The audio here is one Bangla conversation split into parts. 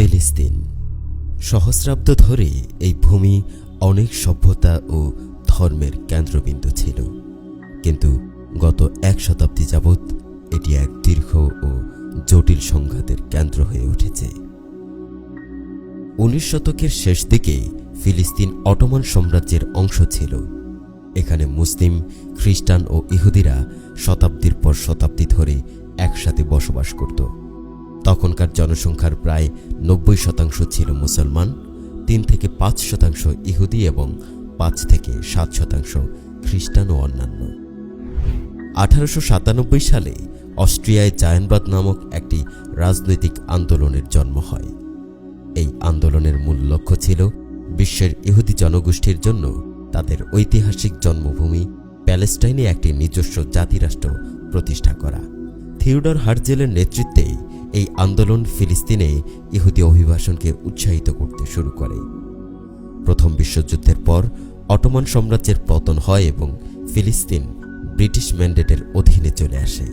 ফিলিস্তিন। সহস্রাব্দ ধরে এই ভূমি অনেক সভ্যতা ও ধর্মের কেন্দ্রবিন্দু ছিল। কিন্তু গত এক শতাব্দী যাবৎ এটি এক দীর্ঘ ও জটিল সংঘাতের কেন্দ্র হয়ে উঠেছে। উনিশ শতকের শেষ দিকে ফিলিস্তিন অটোমান সাম্রাজ্যের অংশ ছিল। এখানে মুসলিম, খ্রিস্টান ও ইহুদিরা শতাব্দীর পর শতাব্দী ধরে একসাথে বসবাস করত। তখনকার জনসংখ্যার প্রায় নব্বই শতাংশ ছিল মুসলমান, তিন থেকে পাঁচ শতাংশ ইহুদি এবং পাঁচ থেকে সাত শতাংশ খ্রিস্টান ও অন্যান্য। আঠারোশো সাতানব্বই সালে অস্ট্রিয়ায় জায়নবাদ নামক একটি রাজনৈতিক আন্দোলনের জন্ম হয়। এই আন্দোলনের মূল লক্ষ্য ছিল বিশ্বের ইহুদি জনগোষ্ঠীর জন্য তাদের ঐতিহাসিক জন্মভূমি প্যালেস্টাইনে একটি নিজস্ব জাতিরাষ্ট্র প্রতিষ্ঠা করা। থিওডর হার্জেলের নেতৃত্বে এই আন্দোলন ফিলিস্তিনে ইহুদি অভিবাসনকে উৎসাহিত করতে শুরু করে। প্রথম বিশ্বযুদ্ধের পর অটোমান সাম্রাজ্যের পতন হয় এবং ফিলিস্তিন ব্রিটিশ ম্যান্ডেটের অধীনে চলে আসে।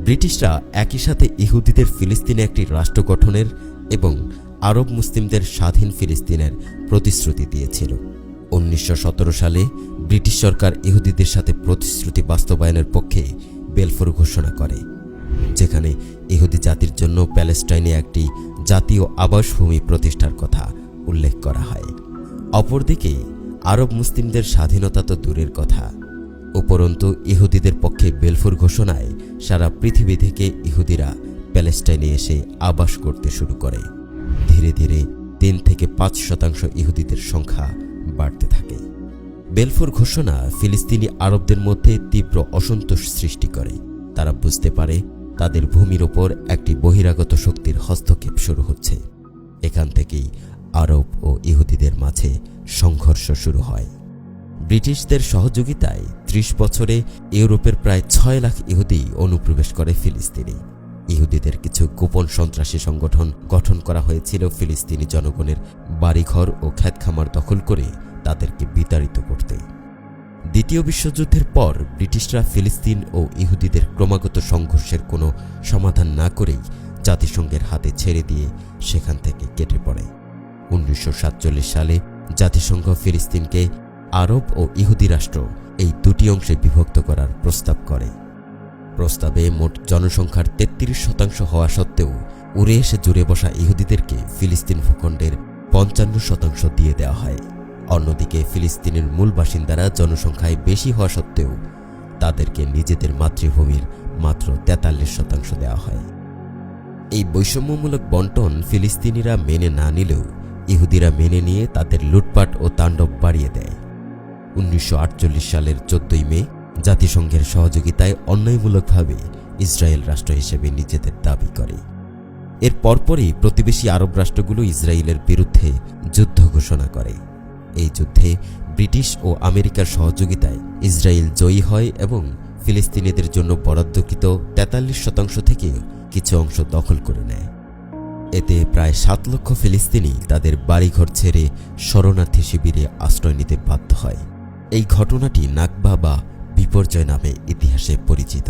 ব্রিটিশরা একই সাথে ইহুদিদের ফিলিস্তিনে একটি রাষ্ট্র গঠনের এবং আরব মুসলিমদের স্বাধীন ফিলিস্তিনের প্রতিশ্রুতি দিয়েছিল। উনিশশো সতেরো সালে ব্রিটিশ সরকার ইহুদিদের সাথে প্রতিশ্রুতি বাস্তবায়নের পক্ষে বেলফোর ঘোষণা করে। যেখানে ইহুদি জাতির জন্য প্যালেস্টাইনে একটি জাতীয় আবাসভূমি প্রতিষ্ঠার কথা উল্লেখ করা হয়। অপরদিকে, আরব মুসলিমদের স্বাধীনতা তো দূরের কথা। উপরন্তু, ইহুদিদের পক্ষে বেলফোর ঘোষণায় সারা পৃথিবী থেকে ইহুদিরা প্যালেস্টাইনে এসে আবাস করতে শুরু করে। ধীরে ধীরে তিন থেকে পাঁচ শতাংশ ইহুদিদের সংখ্যা বাড়তে থাকে। বেলফোর ঘোষণা ফিলিস্তিনি আরবদের মধ্যে তীব্র অসন্তোষ সৃষ্টি করে। তারা বুঝতে পারে তাদের ভূমির ওপর একটি বহিরাগত শক্তির হস্তক্ষেপ শুরু হচ্ছে। এখান থেকেই আরব ও ইহুদিদের মাঝে সংঘর্ষ শুরু হয়। ব্রিটিশদের সহযোগিতায় ত্রিশ বছরে ইউরোপের প্রায় ছয় লাখ ইহুদি অনুপ্রবেশ করে ফিলিস্তিনে। ইহুদিদের কিছু গোপন সন্ত্রাসী সংগঠন গঠন করা হয়েছিল ফিলিস্তিনি জনগণের বাড়িঘর ও খ্যাতখামার দখল করে তাদেরকে বিতাড়িত করতে। দ্বিতীয় বিশ্বযুদ্ধের পর ব্রিটিশরা ফিলিস্তিন ও ইহুদিদের ক্রমাগত সংঘর্ষের কোনো সমাধান না করেই জাতিসংঘের হাতে ছেড়ে দিয়ে সেখান থেকে কেটে পড়ে। উনিশশো সাতচল্লিশ সালে জাতিসংঘ ফিলিস্তিনকে আরব ও ইহুদি রাষ্ট্র এই দুটি অংশে বিভক্ত করার প্রস্তাব করে। প্রস্তাবে মোট জনসংখ্যার তেত্রিশ শতাংশ হওয়া সত্ত্বেও উড়ে এসে জুড়ে বসা ইহুদিদেরকে ফিলিস্তিন ভূখণ্ডের পঞ্চান্ন শতাংশ দিয়ে দেওয়া হয়। অন্যদিকে ফিলিস্তিনের মূল বাসিন্দারা জনসংখ্যায় বেশি হওয়া সত্ত্বেও তাদেরকে নিজেদের মাতৃভূমির মাত্র তেতাল্লিশ শতাংশ দেওয়া হয়। এই বৈষম্যমূলক বন্টন ফিলিস্তিনিরা মেনে না নিলেও ইহুদিরা মেনে নিয়ে তাদের লুটপাট ও তাণ্ডব বাড়িয়ে দেয়। উনিশশো আটচল্লিশ সালের চোদ্দই মে জাতিসংঘের সহযোগিতায় অন্যায়মূলকভাবে ইসরায়েল রাষ্ট্র হিসেবে নিজেদের দাবি করে। এর পরপরই প্রতিবেশী আরব রাষ্ট্রগুলো ইসরায়েলের বিরুদ্ধে যুদ্ধ ঘোষণা করে। এই যুদ্ধে ব্রিটিশ ও আমেরিকার সহযোগিতায় ইসরায়েল জয়ী হয় এবং ফিলিস্তিনিদের জন্য বরাদ্দকৃত তেতাল্লিশ শতাংশ থেকে কিছু অংশ দখল করে নেয়। এতে প্রায় সাত লক্ষ ফিলিস্তিনি তাদের বাড়িঘর ছেড়ে শরণার্থী শিবিরে আশ্রয় নিতে বাধ্য হয়। এই ঘটনাটি নাকবা বা বিপর্যয় নামে ইতিহাসে পরিচিত।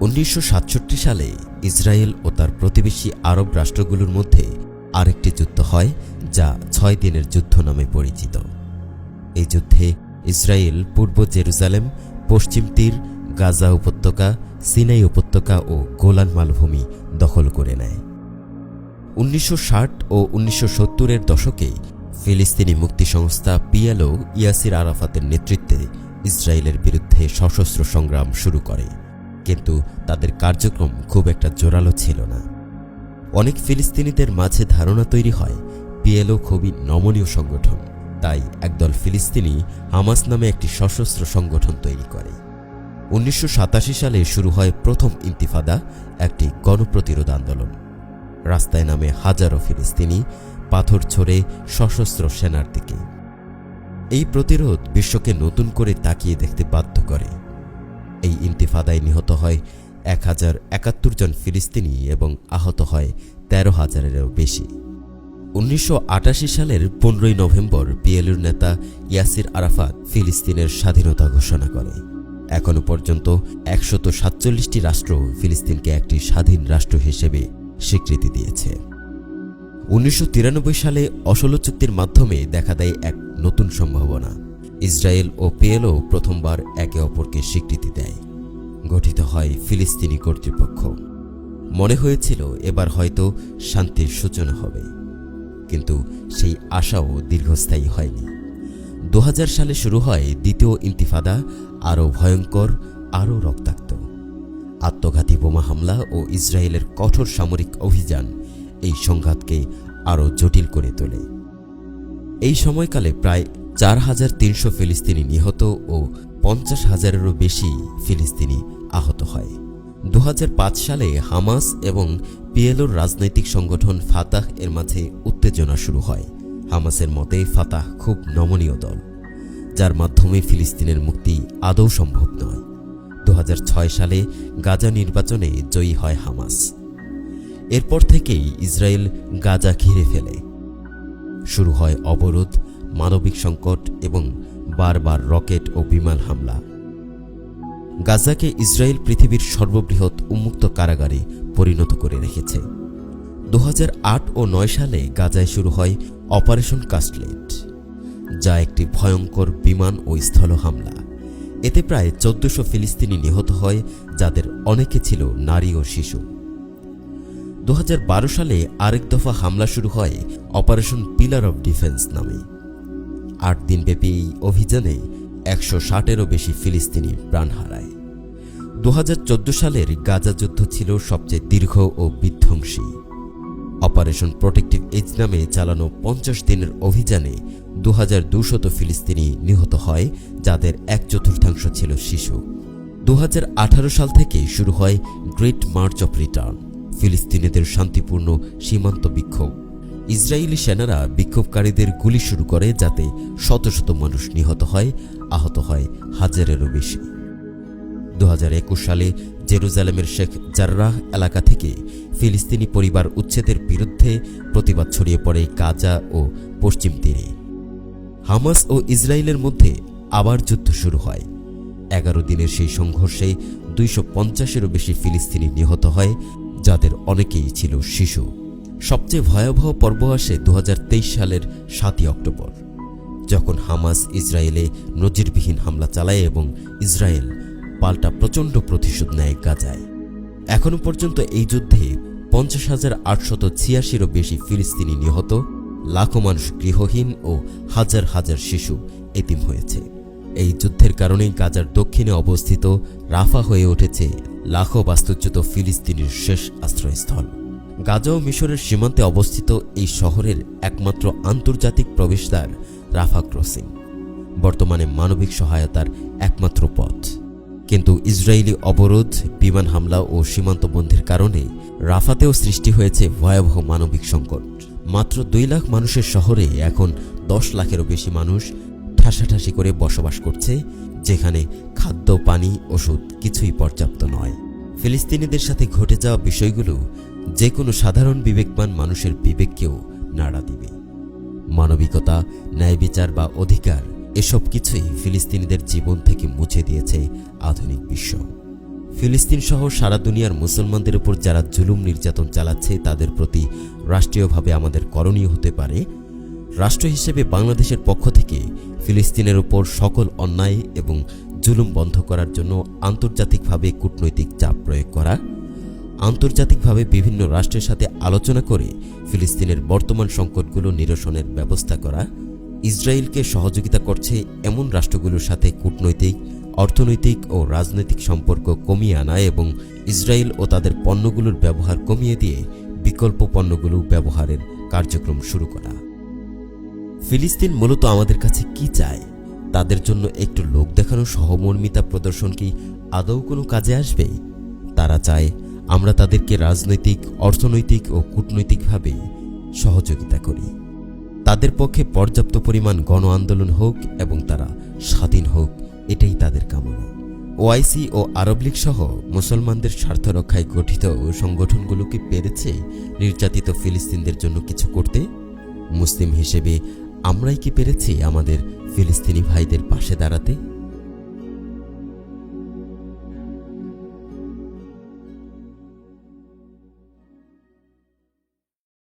উনিশশো সাতষট্টি সালে ইসরায়েল ও তার প্রতিবেশী আরব রাষ্ট্রগুলোর মধ্যে আরেকটি যুদ্ধ হয় যা ছয় দিনের যুদ্ধ নামে পরিচিত। এই যুদ্ধে ইসরায়েল, পূর্ব জেরুজালেম, পশ্চিম তীর, গাজা উপত্যকা, সিনাই উপত্যকা ও গোলান মালভূমি দখল করে নেয়। উনিশশো ষাট ও উনিশশো সত্তরের দশকে ফিলিস্তিনি মুক্তি সংস্থা পিএলও ইয়াসির আরাফাতের নেতৃত্বে ইসরায়েলের বিরুদ্ধে সশস্ত্র সংগ্রাম শুরু করে, কিন্তু তাদের কার্যক্রম খুব একটা জোরালো ছিল না। অনেক ফিলিস্তিনিদের মাঝে ধারণা তৈরি হয় পিএলও খুবই নমনীয় সংগঠন। তাই একদল ফিলিস্তিনি হামাস নামে একটি সশস্ত্র সংগঠন তৈরি করে। উনিশশো সাতাশি সালে শুরু হয় প্রথম ইন্তিফাদা, একটি গণপ্রতিরোধ আন্দোলন। রাস্তায় নামে হাজারো ফিলিস্তিনি পাথর ছড়ে সশস্ত্র সেনার দিকে। এই প্রতিরোধ বিশ্বকে নতুন করে তাকিয়ে দেখতে বাধ্য করে। এই ইন্তিফাদায় নিহত হয় এক হাজার একাত্তর জন ফিলিস্তিনি এবং আহত হয় তেরো হাজারেরও বেশি। উনিশশো আটাশি সালের পনেরোই নভেম্বর পিএলুর নেতা ইয়াসির আরাফাত ফিলিস্তিনের স্বাধীনতা ঘোষণা করে। এখনও পর্যন্ত একশত সাতচল্লিশটি রাষ্ট্র ফিলিস্তিনকে একটি স্বাধীন রাষ্ট্র হিসেবে স্বীকৃতি দিয়েছে। উনিশশো তিরানব্বই সালে অসলো চুক্তির মাধ্যমে দেখা দেয় এক নতুন সম্ভাবনা। ইসরায়েল ও পিএলও প্রথমবার একে অপরকে স্বীকৃতি দেয়। গঠিত হয় ফিলিস্তিনি কর্তৃপক্ষ। মনে হয়েছিল এবার হয়তো শান্তির সূচনা হবে। কিন্তু সেই আশাও দীর্ঘস্থায়ী হয়নি। দু হাজার সালে শুরু হয় দ্বিতীয় ইন্তিফাদা, আরও ভয়ঙ্কর, আরও রক্তাক্ত। আত্মঘাতী বোমা হামলা ও ইসরায়েলের কঠোর সামরিক অভিযান এই সংঘাতকে আরও জটিল করে তোলে। এই সময়কালে প্রায় চার হাজার তিনশো ফিলিস্তিনি নিহত ও পঞ্চাশ হাজারেরও বেশি ফিলিস্তিনি আহত হয়। দু হাজার পাঁচ সালে হামাস এবং পিএলওর রাজনৈতিক সংগঠন ফাতাহ এর মাঝে উত্তেজনা শুরু হয়। হামাসের মতে, ফাতাহ খুব নমনীয় দল, যার মাধ্যমে ফিলিস্তিনের মুক্তি আদৌ সম্ভব নয়। দু সালে গাজা নির্বাচনে জয়ী হয় হামাস। এরপর থেকেই ইসরায়েল গাজা ঘিরে ফেলে। শুরু হয় অবরোধ, মানবিক সংকট এবং বারবার রকেট ও বিমান হামলা। গাজাকে ইসরায়েল পৃথিবীর সর্ববৃহৎ উন্মুক্ত কারাগারে পরিণত করে রেখেছে। দু হাজার আট ও নয় সালে গাজায় শুরু হয় অপারেশন কাস্টলেট, যা একটি ভয়ঙ্কর বিমান ও স্থল হামলা। এতে প্রায় চোদ্দশো ফিলিস্তিনি নিহত হয়, যাদের অনেকে ছিল নারী ও শিশু। দু হাজার বারো সালে আরেক দফা হামলা শুরু হয় অপারেশন পিলার অব ডিফেন্স নামে। আট দিনব্যাপী এই অভিযানে একশো ষাটেরও বেশি ফিলিস্তিনি প্রাণ হারায়। দু হাজার চোদ্দ সালের গাজা যুদ্ধ ছিল সবচেয়ে দীর্ঘ ও বিধ্বংসী। অপারেশন প্রোটেক্টিভ এজ নামে চালানো পঞ্চাশ দিনের অভিযানে দু হাজার দুশত ফিলিস্তিনি নিহত হয়, যাদের এক চতুর্থাংশ ছিল শিশু। দু হাজার আঠারো সাল থেকে শুরু হয় গ্রেট মার্চ অফ রিটার্ন, ফিলিস্তিনিদের শান্তিপূর্ণ সীমান্ত বিক্ষোভ। ইসরায়েলি সেনারা বিক্ষোভকারীদের গুলি শুরু করে, যাতে শত শত মানুষ নিহত হয় আহত হয় হাজারেরও বেশি। দু হাজার একুশ সালে জেরুজালেমের শেখ জার্রাহ এলাকা থেকে ফিলিস্তিনি পরিবার উচ্ছেদের বিরুদ্ধে প্রতিবাদ ছড়িয়ে পড়ে গাজা ও পশ্চিম তীরে। হামাস ও ইসরায়েলের মধ্যে আবার যুদ্ধ শুরু হয়। এগারো দিনের সেই সংঘর্ষে দুইশো পঞ্চাশেরও বেশি ফিলিস্তিনি নিহত হয়, যাদের অনেকেই ছিল শিশু। সবচেয়ে ভয়াবহ পর্ব আসে দু হাজার তেইশ সালের সাতই অক্টোবর। যখন হামাস ইসরায়েলে নজিরবিহীন হামলা চালায় এবং ইসরায়েল পাল্টা প্রচণ্ড প্রতিশোধ নেয় গাজায়। এখনও পর্যন্ত এই যুদ্ধে পঞ্চাশ হাজার আটশত ছিয়াশিরও বেশি ফিলিস্তিনি নিহত, লাখো মানুষ গৃহহীন ও হাজার হাজার শিশু এতিম হয়েছে। এই যুদ্ধের কারণেই গাজার দক্ষিণে অবস্থিত রাফা হয়ে উঠেছে লাখো বাস্তুচ্যুত ফিলিস্তিনির শেষ আশ্রয়স্থল। গাজা ও মিশরের সীমান্তে অবস্থিত এই শহরের একমাত্র আন্তর্জাতিক প্রবেশদ্বার রাফা ক্রসিং বর্তমানে মানবিক সহায়তার একমাত্র পথ। কিন্তু ইসরায়েলি অবরোধ, বিমান হামলা ও সীমান্ত বন্ধের কারণে রাফাতেও সৃষ্টি হয়েছে ভয়াবহ মানবিক সংকট। মাত্র দুই লাখ মানুষের শহরে এখন দশ লাখেরও বেশি মানুষ ঠাসাঠাসি করে বসবাস করছে, যেখানে খাদ্য, পানি, ওষুধ কিছুই পর্যাপ্ত নয়। ফিলিস্তিনিদের সাথে ঘটে যাওয়া বিষয়গুলো যে কোনো সাধারণ বিবেকবান মানুষের বিবেককেও নাড়া দিবে। মানবিকতা ন্যায় বিচার বা অধিকার, এসব কিছুই ফিলিস্তিনিদের জীবন থেকে মুছে দিয়েছে আধুনিক বিশ্ব। ফিলিস্তিন সহ সারা দুনিয়ার মুসলমানদের উপর যারা জুলুম নির্যাতন চালাচ্ছে, তাদের প্রতি রাষ্ট্রীয়ভাবে আমাদের করণীয় হতে পারে। রাষ্ট্র হিসেবে বাংলাদেশের পক্ষ থেকে ফিলিস্তিনের উপর সকল অন্যায় এবং জুলুম বন্ধ করার জন্য আন্তর্জাতিকভাবে কূটনৈতিক চাপ প্রয়োগ করা। আন্তর্জাতিকভাবে বিভিন্ন রাষ্ট্রের সাথে আলোচনা করে ফিলিস্তিনের বর্তমান সংকটগুলো নিরসনের ব্যবস্থা করা, ইসরায়েলকে সহযোগিতা করছে এমন রাষ্ট্রগুলোর সাথে কূটনৈতিক, অর্থনৈতিক ও রাজনৈতিক সম্পর্ক কমিয়ে আনা এবং ইসরায়েল ও তাদের পণ্যগুলোর ব্যবহার কমিয়ে দিয়ে বিকল্প পণ্যগুলো ব্যবহারের কার্যক্রম শুরু করা। ফিলিস্তিন মূলত আমাদের কাছে কি চায়? তাদের জন্য একটু লোক দেখানো সহমর্মিতা প্রদর্শন কি আদৌ কোনো কাজে আসবে? তারা চায় আমরা তাদেরকে রাজনৈতিক, অর্থনৈতিক ও কূটনৈতিকভাবে সহযোগিতা করি। তাদের পক্ষে পর্যাপ্ত পরিমাণ গণ আন্দোলন হোক এবং তারা স্বাধীন হোক, এটাই তাদের কামনা। ওআইসি ও আরব লীগ সহ মুসলমানদের স্বার্থ রক্ষায় গঠিত সংগঠনগুলো কি পেরেছে নির্যাতিত ফিলিস্তিনদের জন্য কিছু করতে। মুসলিম হিসেবে আমরাই কি পেরেছি আমাদের ফিলিস্তিনি ভাইদের পাশে দাঁড়াতে?